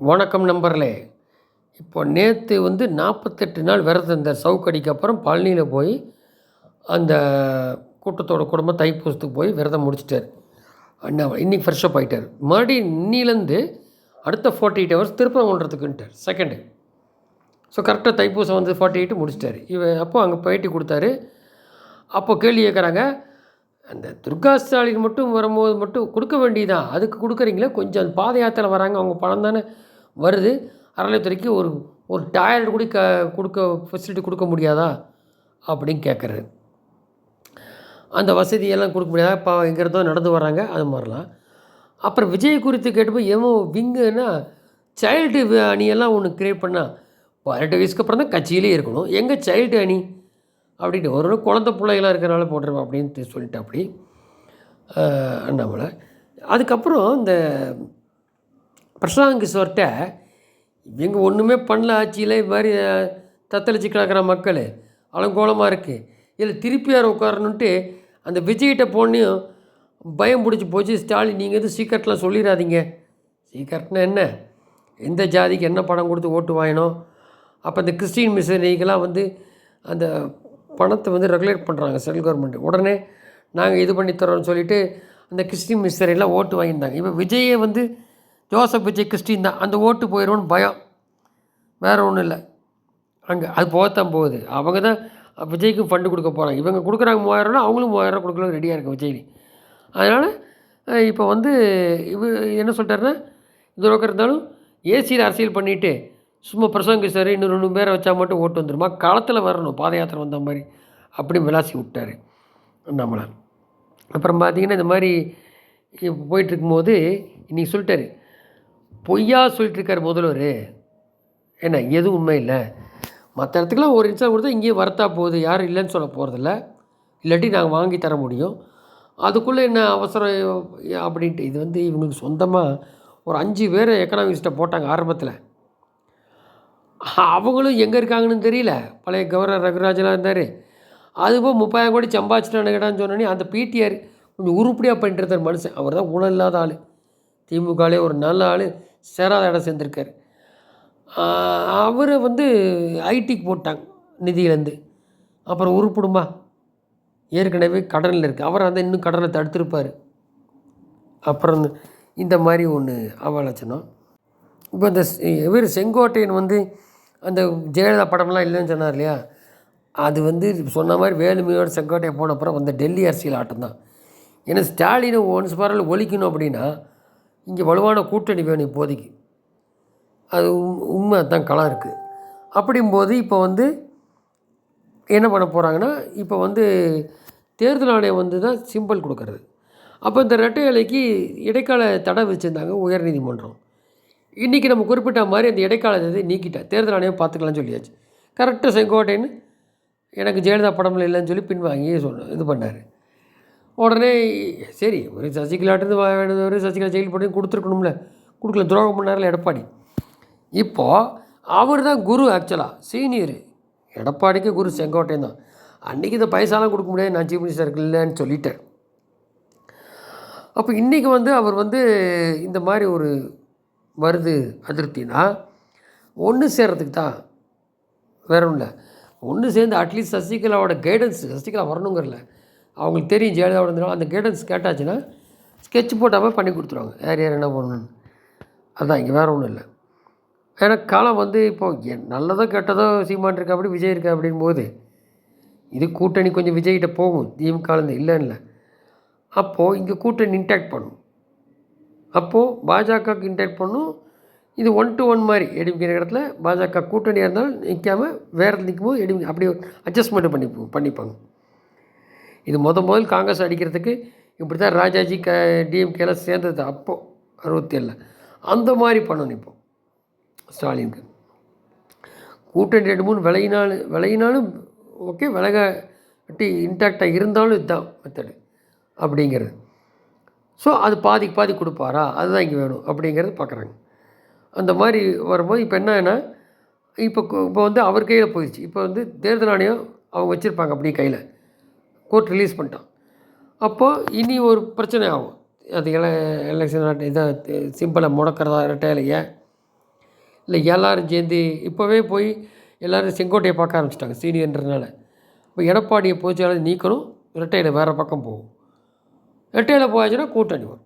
வணக்கம் நம்பர்லே இப்போ நேற்று வந்து நாற்பத்தெட்டு நாள் விரதம் இந்த சவுக்கடிக்கு அப்புறம் பழனியில் போய் அந்த கூட்டத்தோட குடும்பம் தைப்பூசத்துக்கு போய் விரதம் முடிச்சிட்டார். அண்ணா இன்னைக்கு ஃப்ரெஷ்ஷப் ஆகிட்டார் மறுபடியும் இன்னிலேருந்து அடுத்த ஃபார்ட்டி எயிட் ஹவர்ஸ் திருப்பம் ஒன்றதுக்குன்ட்டார் செகண்டு ஸோ கரெக்டாக தைப்பூசம் வந்து ஃபார்ட்டி எயிட் முடிச்சிட்டாரு. இவ அப்போ அங்கே பேட்டி கொடுத்தாரு. அப்போ கேள்வி கேட்குறாங்க அந்த துர்கா மட்டும் வரும்போது மட்டும் கொடுக்க வேண்டியதான் அதுக்கு கொடுக்குறீங்களே? கொஞ்சம் அந்த பாத யாத்திரை வராங்க அவங்க பணம் தானே வருது. அறநிலைத்துறைக்கு ஒரு ஒரு டாய்லெட் கூட க கொடுக்க ஃபெசிலிட்டி கொடுக்க முடியாதா? அப்படின்னு கேட்குறாரு அந்த வசதியெல்லாம் கொடுக்க முடியாதா? இப்போ எங்கிறதோ நடந்து வராங்க அது மாதிரிலாம். அப்புறம் விஜய் குறித்து கேட்டப்போ ஏமோ விங்குன்னா சைல்டு அணியெல்லாம் ஒன்று கிரியேட் பண்ணால் பதினெட்டு வயசுக்கு அப்புறம் தான் கட்சியிலே இருக்கணும். எங்கே சைல்டு அணி? அப்படின்ட்டு ஒரு ஒரு குழந்த பிள்ளைகளாக இருக்கிறனால போட்டுருவோம் அப்படின்ட்டு சொல்லிட்டு அப்படி அண்ணாமலை அதுக்கப்புறம் இந்த பிரசாந்த் கிஷோர்கிட்ட இவங்க ஒன்றுமே பண்ணல ஆட்சியில் இது மாதிரி தத்தளிச்சு கிடக்கிற மக்கள். அலங்கோலமாக இருக்குது இதில் திருப்பி யார் உட்காரணுன்ட்டு அந்த விஜய்கிட்ட போனையும் பயம் பிடிச்சி போச்சு. ஸ்டாலின் நீங்கள் எதுவும் சீக்கிரட்லாம் சொல்லிடாதீங்க சீக்கிரட்னா என்ன? எந்த ஜாதிக்கு என்ன படம் கொடுத்து ஓட்டு வாங்கினோம்? அப்போ இந்த கிறிஸ்டின் மிஷனரிக்கெல்லாம் வந்து அந்த பணத்தை வந்து ரெகுலேட் பண்ணுறாங்க சென்ட்ரல் கவர்மெண்ட் உடனே நாங்கள் இது பண்ணி தரோம்னு சொல்லிவிட்டு அந்த கிறிஸ்டின் மிஷனரிலாம் ஓட்டு வாங்கியிருந்தாங்க. இப்போ விஜயை வந்து ஜோசப் விஜய் கிறிஸ்டின் தான். அந்த ஓட்டு போயிடும்னு பயம். வேறு ஒன்றும் இல்லை. அங்கே அது போகத்தான் போகுது. அவங்க தான் விஜய்க்கும் ஃபண்டு கொடுக்க போகிறாங்க இவங்க கொடுக்குறாங்க மூவாயிரம்னா அவங்களும் மூவாயிரம் கொடுக்கலாம் ரெடியாக இருக்கு விஜய் அதனால் இப்போ வந்து இவ என்ன சொல்லிட்டாருன்னா இது பக்கம் இருந்தாலும் ஏசியில் அரசியல் பண்ணிவிட்டு சும்மா பிரசங்க சார் இன்னும் ரெண்டு பேரை வச்சா மட்டும் ஓட்டு வந்துருமா? களத்தில் வரணும் பாத யாத்திரை வந்த மாதிரி. அப்படி விளாசி விட்டார் நம்மளை. அப்புறம் பார்த்தீங்கன்னா இந்த மாதிரி போயிட்டுருக்கும்போது போயிட்டு இருக்கும்போது இன்றைக்கி சொல்லிட்டாரு பொய்யா சொல்லிட்டுருக்கார் முதல்வர். என்ன எதுவும் உண்மை இல்லை. மற்ற இடத்துக்குலாம் ஒரு இன்சம் கொடுத்தா இங்கேயே வரத்தா போகுது யாரும் இல்லைன்னு சொல்ல போகிறதில்ல இல்லாட்டி நாங்கள் வாங்கி தர முடியும். அதுக்குள்ளே என்ன அவசரம் அப்படின்ட்டு. இது வந்து இவங்களுக்கு சொந்தமாக ஒரு அஞ்சு பேர் எக்கனாமிக்ஸ்ட்டை போட்டாங்க ஆரம்பத்தில். அவங்களும் எங்கே இருக்காங்கன்னு தெரியல. பழைய கவர்னர் ரகுராஜெலாம் இருந்தார். அதுபோல் முப்பதாயிரம் கோடி சம்பாதிச்சிட்டானுங்கடான்னு சொன்னோன்னே அந்த பிடிஆர் கொஞ்சம் உருப்படியாக பண்ணிட்டு இருந்தார் மனுஷன். அவர் தான் ஊழல் இல்லாத ஆள். திமுகலே ஒரு நல்ல ஆள். சேராத இடம் சேர்ந்துருக்கார். அவரை வந்து ஐடிக்கு போட்டாங்க நிதியிலேருந்து அப்புறம் உருப்பிடுமா? ஏற்கனவே கடனில் இருக்குது அவர் அந்த இன்னும் கடனை தடுத்திருப்பார். அப்புறம் இந்த மாதிரி ஒன்று அவலட்சணம் இப்போ இந்த இவர் செங்கோட்டையன் வந்து அந்த ஜெயலலிதா படம்லாம் இல்லைன்னு சொன்னார் இல்லையா? அது வந்து சொன்ன மாதிரி வேலுமையோட செங்கோட்டையை போன அப்புறம் வந்த டெல்லி அரசியல் ஆட்டம் தான். ஏன்னா ஸ்டாலினை ஒன்ஸ் பாரில் ஒழிக்கணும் அப்படின்னா இங்கே வலுவான கூட்டணி வேணும் இப்போதைக்கு. அது உண்மை தான் களம் இருக்குது அப்படிங்கும்போது இப்போ வந்து என்ன பண்ண போகிறாங்கன்னா இப்போ வந்து தேர்தல் ஆணையம் வந்து தான் சிம்பிள் கொடுக்கறது. அப்போ இந்த ரெட்டை இலைக்கு இடைக்கால தடை வச்சுருந்தாங்க உயர்நீதிமன்றம். இன்றைக்கி நம்ம குறிப்பிட்ட மாதிரி அந்த இடைக்காலத்தை இதை தேர்தல் ஆணையம் பார்த்துக்கலாம்னு சொல்லியாச்சு. கரெக்டாக செங்கோட்டைன்னு எனக்கு ஜெயலலிதா படம்ல இல்லைன்னு சொல்லி பின்வாங்கி சொன்ன இது பண்ணார். உடனே சரி ஒரு சசிகலாட்டிருந்து வேணுதவர் சசிகலா ஜெயில் பண்ணி கொடுத்துருக்கணும்ல. கொடுக்கல துரோகம் பண்ணார்ல எடப்பாடி. இப்போது அவர் தான் குரு ஆக்சுவலாக சீனியர். எடப்பாடிக்கு குரு செங்கோட்டையன் தான். அன்றைக்கி இந்த பைசாலாம் கொடுக்க முடியாது நான் சீஃப் மினிஸ்டர் இல்லைன்னு சொல்லிட்டேன். அப்போ இன்றைக்கி வந்து அவர் வந்து இந்த மாதிரி ஒரு வருது அதிருப்தினா ஒன்று சேர்கிறதுக்கு தான். வேற ஒன்றும் இல்லை ஒன்று சேர்ந்து அட்லீஸ்ட் சசிகலாவோட கைடன்ஸ் சசிகலா வரணுங்கிறல. அவங்களுக்கு தெரியும் ஜெயலலிதாவோட அந்த கைடன்ஸ் கேட்டாச்சுன்னா ஸ்கெட்ச் போட்டாமல் பண்ணி கொடுத்துருவாங்க. யார் யார் என்ன பண்ணணும்னு. அதுதான் இங்கே வேறு ஒன்றும் இல்லை ஏன்னா காலம் வந்து இப்போ என் நல்லதோ கெட்டதோ சீமான் இருக்கா அப்படி விஜய் இருக்கா அப்படின் போது இது கூட்டணி கொஞ்சம் விஜய்கிட்ட போகும். திமுகலேருந்து இல்லைன்னு இல்லை அப்போது இங்கே கூட்டணி இன்டாக்ட் பண்ணும். அப்போது பாஜகவுக்கு இன்டெக்ட் பண்ணும். இது ஒன் டு ஒன் மாதிரி எடிமிக்கிற இடத்துல பாஜக கூட்டணியாக இருந்தாலும் நிற்காம வேறு நிற்கும்போது எடிமி அப்படி அட்ஜஸ்ட்மெண்ட் பண்ணி பண்ணிப்பாங்க. இது முத முதல் காங்கிரஸ் அடிக்கிறதுக்கு இப்படி தான் ராஜாஜி க டிஎம்கேலாம் சேர்ந்தது அப்போது அறுபத்தி ஏழில் அந்த மாதிரி பண்ணணும் இப்போ ஸ்டாலினுக்கு. கூட்டணி ரெண்டு மூணு விலையினாலும் விளையினாலும் ஓகே விலக இன்டாக்டாக இருந்தாலும் இதுதான் மெத்தடு அப்படிங்கிறது. ஸோ அது பாதிக்கு பாதி கொடுப்பாரா? அதுதான் இங்கே வேணும் அப்படிங்கிறது பார்க்குறாங்க அந்த மாதிரி வரும்போது இப்போ என்னன்னா இப்போ இப்போ வந்து அவர் கையில் போயிடுச்சு. இப்போ வந்து தேர்தல் ஆணையம் அவங்க வச்சுருப்பாங்க அப்படி கையில். கோர்ட் ரிலீஸ் பண்ணிட்டான். அப்போது இனி ஒரு பிரச்சனை ஆகும். அது எல எலெக்ஷன் இதை சிம்பிளை முடக்கிறதா இரட்டையிலையே இல்லை எல்லாரும் சேர்ந்து இப்போவே போய் எல்லோரும் செங்கோட்டையை பார்க்க ஆரம்பிச்சிட்டாங்க சீனியர்ன்றதுனால. இப்போ எடப்பாடியை பொதுச்செயலாளர் நீக்கணும் இரட்டையில் வேறு பக்கம் போகும். இரட்டையில் போயாச்சுன்னா கூட்டணி வரும்.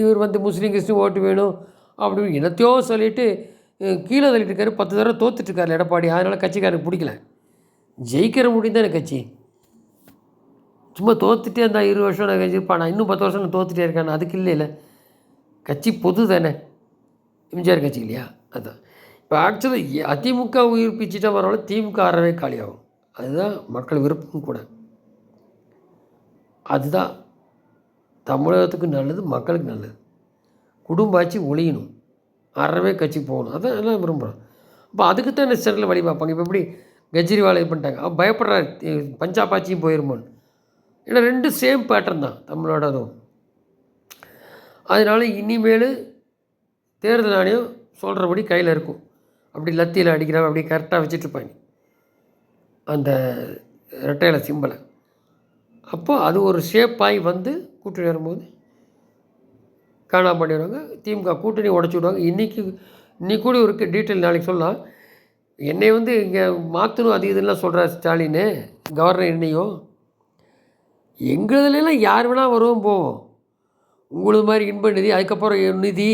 இவர் வந்து முஸ்லீம் கிறிஸ்டின் ஓட்டு வேணும் அப்படின்னு என்னத்தையோ சொல்லிட்டு கீழே தள்ளிட்டு இருக்காரு. பத்து தடவை தோத்துட்ருக்காரு எடப்பாடி. அதனால் கட்சிக்காரனுக்கு பிடிக்கல. ஜெயிக்கிற முடியும் தான் கட்சி. சும்மா தோத்துட்டே இருந்தால் இரு வருஷம் நான் கட்சிப்பா நான் இன்னும் பத்து வருஷம் நான் தோத்துட்டே இருக்கேன். அதுக்கு இல்லை கட்சி பொது தானே. எம்ஜிஆர் கட்சி இல்லையா? அதுதான் இப்போ ஆக்சுவலாக அதிமுக உயிர்ப்பிச்சுட்டா வரவளை திமுக அறவே காலியாகும். அதுதான் மக்கள் விருப்பம் கூட. அதுதான் தமிழகத்துக்கு நல்லது மக்களுக்கு நல்லது. குடும்ப ஆட்சி ஒழியணும். அறவே கட்சி போகணும். அதான் எல்லாம் விரும்புகிறோம் அப்போ அதுக்கு தான் சென்டரில் வழி பார்ப்பாங்க. இப்போ எப்படி கெஜ்ரிவால் இது பண்ணிட்டாங்க. அவன் பயப்படுறாரு பஞ்சாப் ஆட்சியும் போயிருமோன்னு. ஏன்னா ரெண்டு சேம் பேட்டர்ன் தான் தமிழோட அதுவும் அதனால் இனிமேல் தேர்தல் ஆணையம் சொல்கிறபடி கையில் இருக்கும். அப்படி லத்தியில் அடிக்கிறாங்க அப்படி கரெக்டாக வச்சுட்ருப்பாங்க அந்த ரெட்டையில சிம்பலை அப்போ அது ஒரு ஷேப்பாகி வந்து கூட்டணி வரும்போது காணாம பண்ணிடுவாங்க. திமுக கூட்டணி உடச்சி விடுவாங்க. இன்றைக்கி இன்னைக்கு கூட ஒரு டீட்டெயில் நாளைக்கு சொல்லலாம். என்னை வந்து இங்கே மாற்றணும் அது இதெல்லாம் சொல்கிறார் ஸ்டாலின் கவர்னர் என்னையும். எங்களதுலாம் யார் வேணால் வருவோம் போவோம். உங்களது மாதிரி இன்ப நிதி அதுக்கப்புறம் நிதி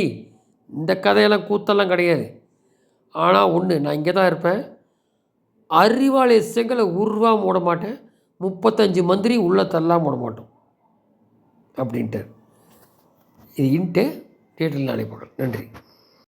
இந்த கதையெல்லாம் கூத்தெல்லாம் கிடையாது. ஆனால் ஒன்று நான் இங்கே தான் இருப்பேன். அறிவாலய செங்கலை உருவாக மூட மாட்டேன். முப்பத்தஞ்சு மந்திரி உள்ளே தள்ளாமல் விட மாட்டோம். அப்படின்ட்டு. இது இன்ட்டு டீட்டெயில் நாளை பார்க்கலாம் நன்றி.